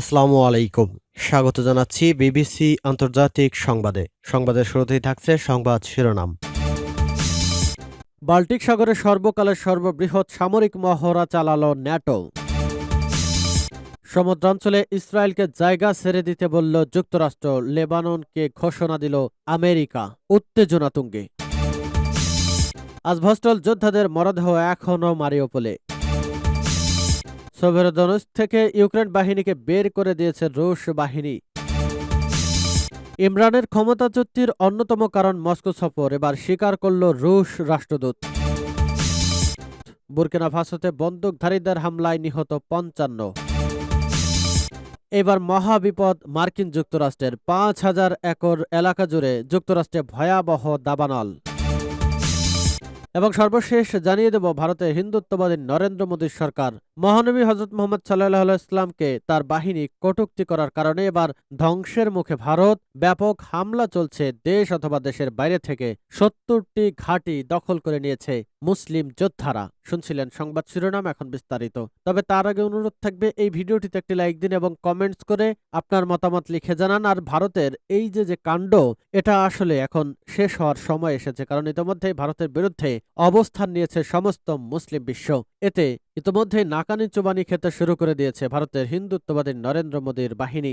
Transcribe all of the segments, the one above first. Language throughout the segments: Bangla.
আসসালামু আলাইকুম। স্বাগত জানাচ্ছি বিবিসি আন্তর্জাতিক সংবাদে। সংবাদের শুরুতেই থাকছে সংবাদ শিরোনাম। বাল্টিক সাগরে সর্বকালের সর্ববৃহৎ সামরিক মহড়া চালালো ন্যাটো। সমুদ্রাঞ্চলে ইসরায়েলকে জায়গা ছেড়ে দিতে বলল যুক্তরাষ্ট্র। লেবাননকে ঘোষণা দিল আমেরিকা। উত্তেজনা তুঙ্গে। আজভস্টল যোদ্ধাদের মরদেহ এখনও মারিওপোলে। সোভেরোদনস থেকে ইউক্রেন বাহিনীকে বের করে দিয়েছে রুশ বাহিনী। ইমরানের ক্ষমতাচ্যুতির অন্যতম কারণ মস্কো সফর, এবার স্বীকার করল রুশ রাষ্ট্রদূত। বুরকিনা ফাসোতে বন্দুকধারীদের হামলায় নিহত পঞ্চান্ন। এবার মহাবিপদ, মার্কিন যুক্তরাষ্ট্রের পাঁচ হাজার একর এলাকা জুড়ে যুক্তরাষ্ট্রে ভয়াবহ দাবানল। এবং সর্বশেষ জানিয়ে দেব, ভারতে হিন্দুত্ববাদী নরেন্দ্র মোদীর সরকার। মহানবী হজরত মোহাম্মদ সাল্লাহ ইসলামকে তার বাহিনী কটুক্তি করার কারণে এবার ধ্বংসের মুখে ভারত ব্যাপক হামলা চলছে দেশ অথবা দেশের বাইরে থেকে। সত্তরটি ঘাঁটি দখল করে নিয়েছে। মুসলিম যোদ্ধারা। শুনছিলেন সংবাদ শিরোনাম এখন বিস্তারিত। তবে তার আগে অনুরোধ থাকবে, এই ভিডিওটিতে একটি লাইক দিন এবং কমেন্টস করে আপনার মতামত লিখে জানান। আর ভারতের এই যে যে কাণ্ড, এটা আসলে এখন শেষ হওয়ার সময় এসেছে। কারণ ইতিমধ্যেই ভারতের বিরুদ্ধে অবস্থান নিয়েছে সমস্ত মুসলিম বিশ্ব। এতে ইতিমধ্যেই নাকানি চুবানি খেতে শুরু করে দিয়েছে ভারতের হিন্দুত্ববাদী নরেন্দ্র মোদীর বাহিনী।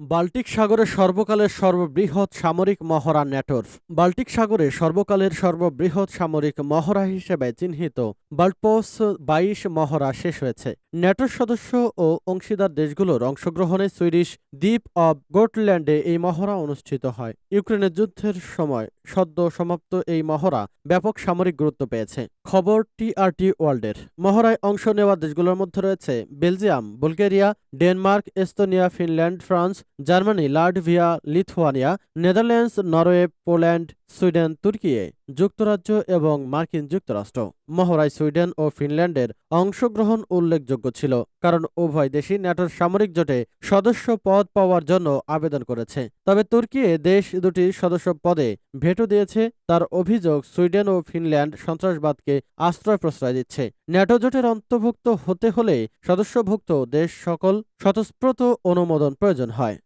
বাল্টিক সাগরে সর্বকালের সর্ববৃহৎ সামরিক মহড়া ন্যাটোর। বাল্টিক সাগরে সর্বকালের সর্ববৃহৎ সামরিক মহড়া হিসেবে চিহ্নিত। বাল্টপোস বাইশ মহড়া শেষ হয়েছে। ন্যাটোর সদস্য ও অংশীদার দেশগুলোর অংশগ্রহণে সুইডিশ দ্বীপ অব গোটল্যান্ডে এই মহড়া অনুষ্ঠিত হয়। ইউক্রেনের যুদ্ধের সময় সদ্য সমাপ্ত এই মহড়া ব্যাপক সামরিক গুরুত্ব পেয়েছে। খবর টিআরটি ওয়ার্ল্ডের। মহড়ায় অংশ নেওয়া দেশগুলোর মধ্যে রয়েছে Belgium, Bulgaria, Denmark, Estonia, Finland, France, Germany, Latvia, Lithuania, Netherlands, Norway, Poland, Sweden, Turkiye. যুক্তরাজ্য এবং মার্কিন যুক্তরাষ্ট্র। মহড়ায় সুইডেন ও ফিনল্যান্ডের অংশগ্রহণ উল্লেখযোগ্য ছিল, কারণ উভয় দেশই ন্যাটোর সামরিক জোটে সদস্য পদ পাওয়ার জন্য আবেদন করেছে। তবে তুর্কি দেশ দুটির সদস্য পদে ভেটো দিয়েছে, তার অভিযোগ সুইডেন ও ফিনল্যান্ড সন্ত্রাসবাদকে আশ্রয় প্রশ্রয় দিচ্ছে। ন্যাটো জোটের অন্তর্ভুক্ত হতে হলে সদস্যভুক্ত দেশ সকল স্বতঃস্প্রত অনুমোদন প্রয়োজন হয়।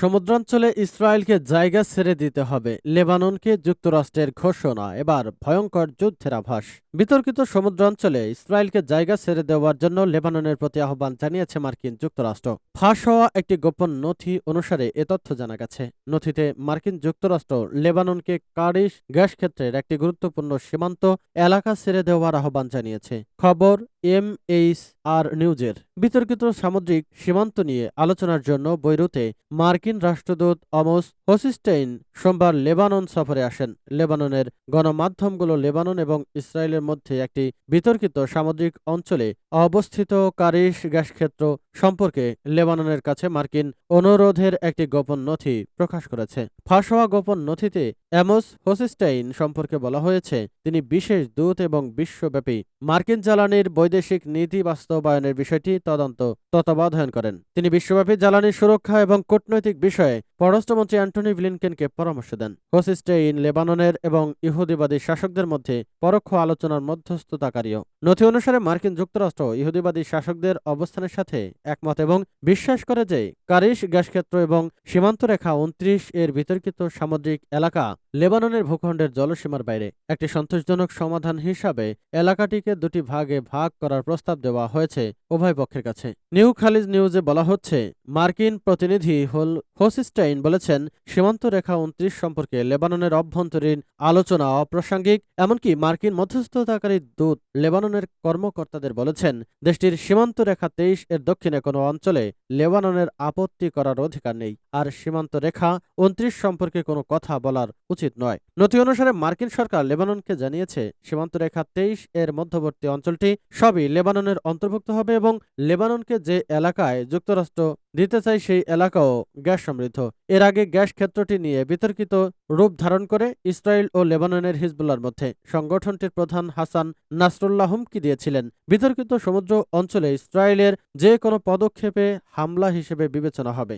সমুদ্রাঞ্চলে ইসরায়েলকে জায়গা ছেড়ে দিতে হবে। লেবাননকে যুক্তরাষ্ট্রের ঘোষণা। এবার ভয়ঙ্কর যুদ্ধের আভাস। বিতর্কিত সমুদ্রাঞ্চলে ইসরায়েলকে জায়গা ছেড়ে দেওয়ার জন্য লেবাননের প্রতি আহ্বান জানিয়েছে মার্কিন যুক্তরাষ্ট্র। ফাঁস হওয়া একটি গোপন নথি অনুসারে এ তথ্য জানা গেছে। নথিতে মার্কিন যুক্তরাষ্ট্র লেবাননকে কারিশ গ্যাস ক্ষেত্রের একটি গুরুত্বপূর্ণ সীমান্ত এলাকা ছেড়ে দেওয়ার আহ্বান জানিয়েছে। খবর এম এইচ আর নিউজের। বিতর্কিত সামুদ্রিক সীমান্ত নিয়ে আলোচনার জন্য বৈরুতে মার্কিন রাষ্ট্রদূত অমোস হোসিস্টেইন সোমবার লেবানন সফরে আসেন। লেবাননের গণমাধ্যমগুলো লেবানন এবং ইসরায়েলের মধ্যে একটি বিতর্কিত সামুদ্রিক অঞ্চলে অবস্থিত কারিশ গ্যাস ক্ষেত্র সম্পর্কে লেবাননের কাছে মার্কিন অনুরোধের একটি গোপন নথি প্রকাশ করেছে। ফাঁস হওয়া গোপন নথিতে অ্যামোস হোসিস্টাইন সম্পর্কে বলা হয়েছে, তিনি বিশেষ দূত এবং বিশ্বব্যাপী মার্কিন জ্বালানির বৈদেশিক নীতি বাস্তবায়নের বিষয়টি তদন্ত তত্ত্বাবধান করেন। তিনি বিশ্বব্যাপী জ্বালানি সুরক্ষা এবং কূটনৈতিক বিষয়ে পররাষ্ট্রমন্ত্রী অ্যান্টনি ব্লিনকেনকে পরামর্শ দেন। হোসিস্টেইন লেবাননের এবং ইহুদিবাদী শাসকদের মধ্যে পরোক্ষ আলোচনার মধ্যস্থতাকারীও। নথি অনুসারে মার্কিন যুক্তরাষ্ট্র ইহুদিবাদী শাসকদের অবস্থানের সাথে একমত এবং বিশ্বাস করে যে কারিশ গ্যাসক্ষেত্র এবং সীমান্তরেখা উনত্রিশ এর বিতর্কিত সামুদ্রিক এলাকা। লেবাননের ভূখণ্ডের জলসীমার বাইরে একটি সন্তোষজনক সমাধান হিসাবে এলাকাটিকে দুটি ভাগে ভাগ করার প্রস্তাব দেওয়া হয়েছে উভয় পক্ষের কাছে। নিউ খালিজ নিউজে বলা হচ্ছে, মার্কিন প্রতিনিধি হোল হোসিস্টাইন বলেছেন, সীমান্ত রেখা উনত্রিশ সম্পর্কে লেবাননের অভ্যন্তরীণ আলোচনা অপ্রাসঙ্গিক, এমনকি মার্কিন মধ্যস্থতাকারী দূত লেবাননের কর্মকর্তাদের বলেছেন, দেশটির সীমান্ত রেখা তেইশ এর দক্ষিণে কোনো অঞ্চলে লেবাননের আপত্তি করার অধিকার নেই, আর সীমান্ত রেখা উনত্রিশ সম্পর্কে কোনো কথা বলার উচিত উচিত নয়। নথি অনুসারে মার্কিন সরকার লেবাননকে জানিয়েছে সীমান্ত রেখা তেইশ এর মধ্যবর্তী অঞ্চলটি সবই লেবাননের অন্তর্ভুক্ত হবে এবং লেবাননকে যে এলাকায় যুক্তরাষ্ট্র দিতে চায় সেই এলাকাও গ্যাস সমৃদ্ধ। এর আগে গ্যাস ক্ষেত্রটি নিয়ে বিতর্কিত রূপ ধারণ করে ইসরায়েল ও লেবাননের হিজবুল্লার মধ্যে। সংগঠনটির প্রধান হাসান নাসরুল্লাহ হুমকি দিয়েছিলেন। বিতর্কিত সমুদ্র অঞ্চলে ইসরায়েলের যে কোনো পদক্ষেপে হামলা হিসেবে বিবেচনা হবে।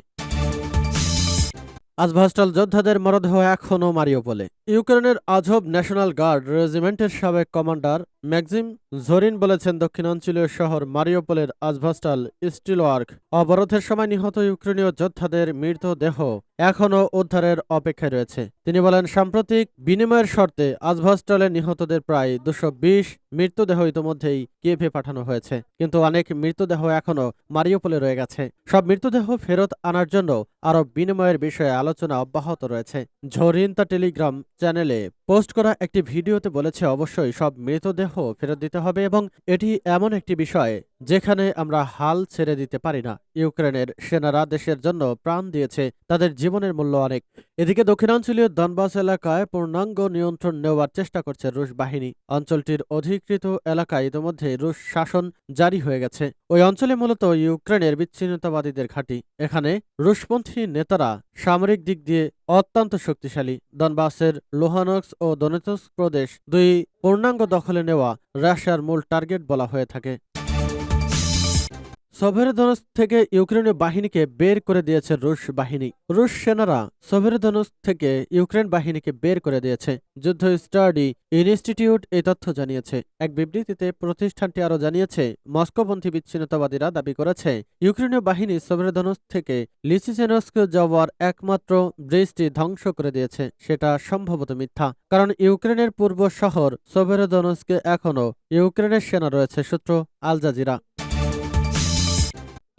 আজভাস্টাল যোদ্ধাদের মরদেহ এখনও মারিওপোলে। ইউক্রেনের আজব ন্যাশনাল গার্ড রেজিমেন্টের সাবেক কমান্ডার ম্যাক্সিম জরিন বলেছেন দক্ষিণাঞ্চলীয় শহর মারিওপোলের আজভাস্টাল স্টিলওয়ার্ক অবরোধের সময় নিহত ইউক্রেনীয় যোদ্ধাদের মৃতদেহ এখনও উদ্ধারের অপেক্ষায় রয়েছে। তিনি বলেন, সাম্প্রতিক বিনিময়ের শর্তে আজভাস্টালে নিহতদের প্রায় দুশো বিশ মৃতদেহ ইতোমধ্যেই কিয়েভে পাঠানো হয়েছে। কিন্তু অনেক মৃতদেহ এখনও মারিওপোলে রয়ে গেছে। সব মৃতদেহ ফেরত আনার জন্য আরও বিনিময়ের বিষয়ে আলোচনা অব্যাহত রয়েছে। ঝরিন তা টেলিগ্রাম চ্যানেলে পোস্ট করা একটি ভিডিওতে বলেছে, অবশ্যই সব মৃতদেহ ফেরত দিতে হবে এবং এটি এমন একটি বিষয় যেখানে আমরা হাল ছেড়ে দিতে পারি না। ইউক্রেনের সেনারা দেশের জন্য প্রাণ দিয়েছে, তাদের জীবনের মূল্য অনেক। এদিকে দক্ষিণাঞ্চলীয় দনবাস এলাকায় পূর্ণাঙ্গ নিয়ন্ত্রণ নেওয়ার চেষ্টা করছে রুশ বাহিনী। অঞ্চলটির অধিকৃত এলাকায় ইতিমধ্যে রুশ শাসন জারি হয়ে গেছে। ওই অঞ্চলে মূলত ইউক্রেনের বিচ্ছিন্নতাবাদীদের ঘাঁটি। এখানে রুশপন্থী নেতারা সামরিক দিক দিয়ে অত্যন্ত শক্তিশালী। দনবাসের লোহানক্স ও দনেতস প্রদেশ দুই পূর্ণাঙ্গ দখলে নেওয়া রাশিয়ার মূল টার্গেট বলা হয়ে থাকে। সোভেরদনস থেকে ইউক্রেনীয় বাহিনীকে বের করে দিয়েছে রুশ বাহিনী। রুশ সেনারা সোভেরদনস থেকে ইউক্রেন বাহিনীকে বের করে দিয়েছে। যুদ্ধ স্টাডি ইনস্টিটিউট এই তথ্য জানিয়েছে। এক বিবৃতিতে প্রতিষ্ঠানটি আরও জানিয়েছে, মস্কোপন্থী বিচ্ছিন্নতাবাদীরা দাবি করেছে, ইউক্রেনীয় বাহিনী সোভেরদনস থেকে লিসিসেনস্কে যাওয়ার একমাত্র ব্রিজটি ধ্বংস করে দিয়েছে। সেটা সম্ভবত মিথ্যা। কারণ ইউক্রেনের পূর্ব শহর সোভেরদনসকে এখনও ইউক্রেনের সেনা রয়েছে, সূত্র আল জাজিরা।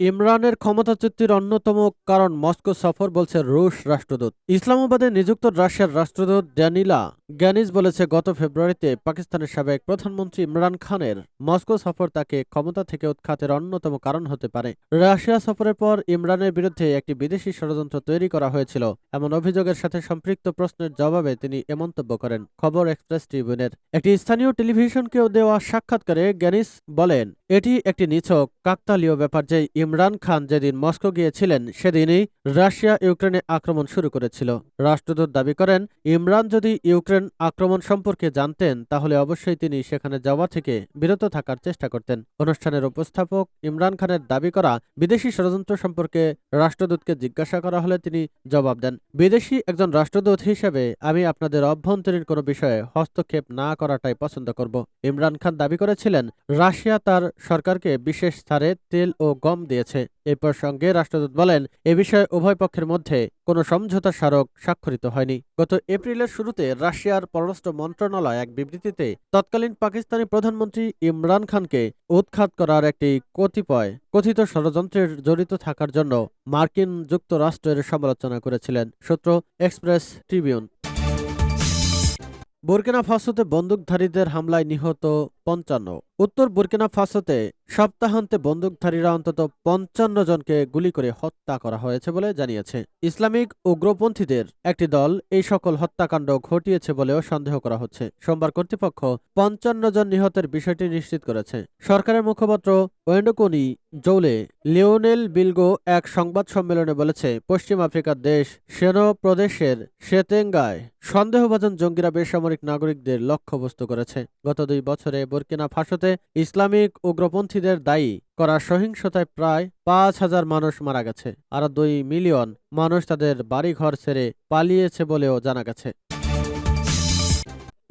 ইমরানের ক্ষমতাচ্যুতির অন্যতম কারণ মস্কো সফর বলছে রুশ রাষ্ট্রদূত। ইসলামাবাদে নিযুক্ত রাশিয়ার রাষ্ট্রদূত ড্যানিলা গ্যানিস বলেছে, গত ফেব্রুয়ারিতে পাকিস্তানের সাবেক প্রধানমন্ত্রী ইমরান খানের মস্কো সফর তাকে ক্ষমতা থেকে উৎখাতের অন্যতম কারণ হতে পারে। রাশিয়া সফরের পর ইমরানের বিরুদ্ধে একটি বিদেশি ষড়যন্ত্র তৈরি করা হয়েছিল। এমন অভিযোগের সাথে সম্পৃক্ত প্রশ্নের জবাবে তিনি এ মন্তব্য করেন। খবর এক্সপ্রেস ট্রিবিউনের। একটি স্থানীয় টেলিভিশনকেও দেওয়া সাক্ষাৎকারে গ্যানিস বলেন, এটি একটি নিছক, কাকতালীয় ব্যাপার যে ইমরান খান যেদিন মস্কো গিয়েছিলেন, সেদিনই রাশিয়া ইউক্রেনে আক্রমণ শুরু করেছিল। রাষ্ট্রদূত দাবি করেন, ইমরান যদি ইউক্রেন আক্রমণ সম্পর্কে জানতেন, তাহলে অবশ্যই তিনি সেখানে যাওয়া থেকে বিরত থাকার চেষ্টা করতেন। অনুষ্ঠানের উপস্থাপক ইমরান খানের দাবি করা, বিদেশি ষড়যন্ত্র সম্পর্কে রাষ্ট্রদূতকে জিজ্ঞাসা করা হলে তিনি জবাব দেন, বিদেশি একজন রাষ্ট্রদূত হিসেবে আমি আপনাদের অভ্যন্তরীণ কোনো বিষয়ে হস্তক্ষেপ না করাটাই পছন্দ করব। ইমরান খান দাবি করেছিলেন, রাশিয়া তার সরকারকে বিশেষ স্তরে তেল ও গম দিয়েছে। এ প্রসঙ্গে রাষ্ট্রদূত বলেন, এ বিষয়ে উভয় পক্ষের মধ্যে কোনো সমঝোতা স্মারক স্বাক্ষরিত হয়নি। গত এপ্রিলের শুরুতে রাশিয়ার পররাষ্ট্র মন্ত্রণালয় এক বিবৃতিতে তৎকালীন পাকিস্তানি প্রধানমন্ত্রী ইমরান খানকে উৎখাত করার একটি কতিপয়, কথিত ষড়যন্ত্রের জড়িত থাকার জন্য মার্কিন যুক্তরাষ্ট্রের সমালোচনা করেছিলেন, সূত্র এক্সপ্রেস ট্রিবিউন। বুরকিনা ফাসোতে বন্দুকধারীদের হামলায় নিহত পঞ্চান্ন। উত্তর বুরকিনা ফাসোতে সপ্তাহান্তে বন্দুকধারীরা অন্তত পঞ্চান্ন জনকে গুলি করে হত্যা করা হয়েছে বলে জানিয়েছে। ইসলামিক উগ্রপন্থীদের একটি দল এই সকল হত্যাকাণ্ড ঘটিয়েছে বলেও সন্দেহ করা হচ্ছে। সোমবার কর্তৃপক্ষ পঞ্চান্ন জন নিহতের বিষয়টি নিশ্চিত করেছে। সরকারের মুখপাত্র ওয়েন্ডোকোনি জৌলে লিওনেল বিলগো এক সংবাদ সম্মেলনে বলেছে, পশ্চিম আফ্রিকার দেশ সেনো প্রদেশের শেতেঙ্গায় সন্দেহভাজন জঙ্গিরা বেসামরিক নাগরিকদের লক্ষ্যবস্তু করেছে। গত দুই বছরে বুরকিনা ফাসোতে ইসলামিক উগ্রপন্থীদের দায়ী করা সহিংসতায় প্রায় পাঁচ হাজার মানুষ মারা গেছে। আর দুই মিলিয়ন মানুষ তাদের বাড়িঘর ছেড়ে পালিয়েছে বলেও জানা গেছে।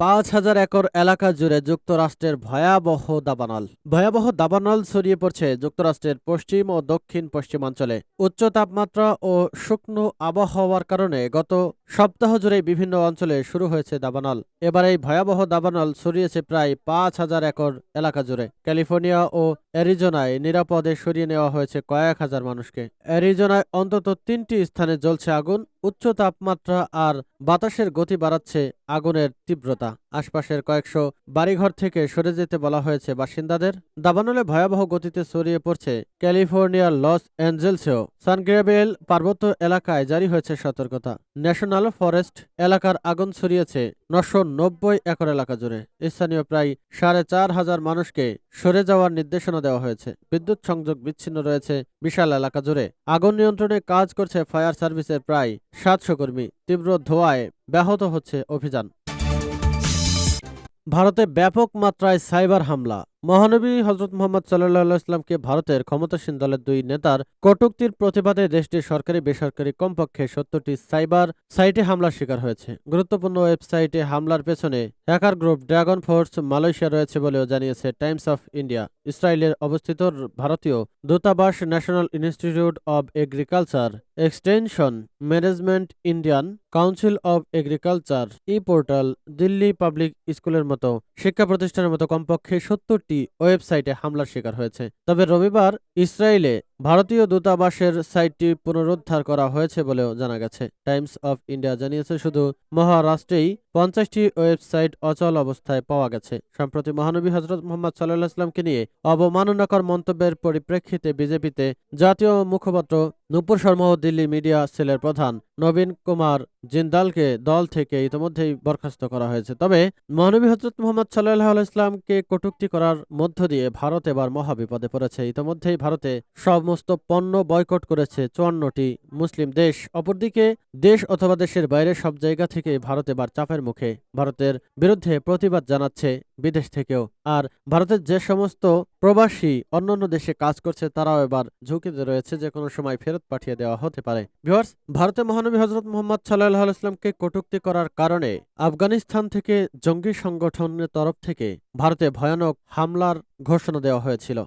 পাঁচ হাজার একর এলাকা জুড়ে যুক্তরাষ্ট্রের ভয়াবহ দাবানল। ভয়াবহ দাবানল ছড়িয়ে পড়ছে যুক্তরাষ্ট্রের পশ্চিম ও দক্ষিণ পশ্চিমাঞ্চলে। উচ্চ তাপমাত্রা ও শুকনো আবহাওয়ার কারণে গত সপ্তাহ জুড়ে বিভিন্ন অঞ্চলে শুরু হয়েছে দাবানল। এবার এই ভয়াবহ দাবানল ছড়িয়েছে প্রায় পাঁচ হাজার একর এলাকা জুড়ে। ক্যালিফোর্নিয়া ও অ্যারিজোনায় নিরাপদে সরিয়ে নেওয়া হয়েছে কয়েক হাজার মানুষকে। অ্যারিজোনায় অন্তত তিনটি স্থানে জ্বলছে আগুন উচ্চ তাপমাত্রা আর বাতাসের গতি বাড়াচ্ছে আগুনের তীব্রতা। আশপাশের কয়েকশো বাড়িঘর থেকে সরে যেতে বলা হয়েছে বাসিন্দাদের। দাবানলে ভয়াবহ গতিতে ছড়িয়ে পড়ছে ক্যালিফোর্নিয়ার লস অ্যাঞ্জেলসেও। সানগ্রেবেল পার্বত্য এলাকায় জারি হয়েছে সতর্কতা। ন্যাশনাল ফরেস্ট এলাকার আগুন ছড়িয়েছে নশো নব্বই একর এলাকা জুড়ে। স্থানীয় প্রায় সাড়ে চার হাজার মানুষকে সরে যাওয়ার নির্দেশনা দেওয়া হয়েছে। বিদ্যুৎ সংযোগ বিচ্ছিন্ন রয়েছে বিশাল এলাকা জুড়ে। আগুন নিয়ন্ত্রণে কাজ করছে ফায়ার সার্ভিসের প্রায় সাতশো কর্মী। তীব্র ধোঁয়ায় ব্যাহত হচ্ছে অভিযান। ভারতে ব্যাপক মাত্রায় সাইবার হামলা। মহানবী হজরত মোহাম্মদ সাল্লাহ ইসলামকে ভারতের ক্ষমতাসীন দলের দুই নেতার কটূক্তির প্রতিবাদে দেশটির সরকারি বেসরকারি কমপক্ষে সত্তরটি সাইবার সাইটে হামলার শিকার হয়েছে। গুরুত্বপূর্ণ ওয়েবসাইটে হামলার পেছনে hacker group Dragon Force Malaysia রয়েছে বলেও জানিয়েছে টাইমস অফ ইন্ডিয়া। ইসরায়েলের অবস্থিত ভারতীয় দূতাবাস National Institute of Agriculture Extension Management Indian Council of Agriculture e portal Delhi Public স্কুলের মতো শিক্ষা প্রতিষ্ঠানের মতো কমপক্ষে সত্তরটি ওয়েবসাইটে হামলার শিকার হয়েছে। তবে রবিবার ইসরায়েলে ভারতীয় দূতাবাসের সাইটটি পুনরুদ্ধার করা হয়েছে বলেও জানা গেছে। টাইমস অফ ইন্ডিয়া জানিয়েছে, শুধু মহারাষ্ট্রেই পঞ্চাশটি ওয়েবসাইট অচল অবস্থায় পাওয়া গেছে। সম্প্রতি মহানবী হজরত মোহাম্মদ সাল্লাহ ইসলামকে নিয়ে অবমাননাকর মন্তব্যের পরিপ্রেক্ষিতে বিজেপিতে জাতীয় মুখপাত্র নূপুর শর্মা ও দিল্লি মিডিয়া সেলের প্রধান নবীন কুমার জিন্দালকে দল থেকে ইতিমধ্যেই বরখাস্ত করা হয়েছে। তবে মহানবী হজরত মোহাম্মদ সাল্লাহ ইসলামকে কটূক্তি করার মধ্য দিয়ে ভারত এবার মহাবিপদে পড়েছে। ইতিমধ্যেই ভারতে সমস্ত পণ্য বয়কট করেছে চুয়ান্নটি মুসলিম দেশ। অপরদিকে দেশ অথবা দেশের বাইরে সব জায়গা থেকে ভারত এবার চাপের মুখে। ভারতের বিরুদ্ধে প্রতিবাদ জানাচ্ছে বিদেশ থেকেও। আর ভারতের যে সমস্ত প্রবাসী অন্যান্য দেশে কাজ করছে, তারাও এবার ঝুঁকিতে রয়েছে, যে কোনো সময় ফেরত পাঠিয়ে দেওয়া হতে পারে। ভিওর্স ভারতে মহানবী হজরত মোহাম্মদ সাল্লাহ ইসলামকে কটুক্তি করার কারণে আফগানিস্তান থেকে জঙ্গি সংগঠনের তরফ থেকে ভারতে ভয়ানক হামলার ঘোষণা দেওয়া হয়েছিল।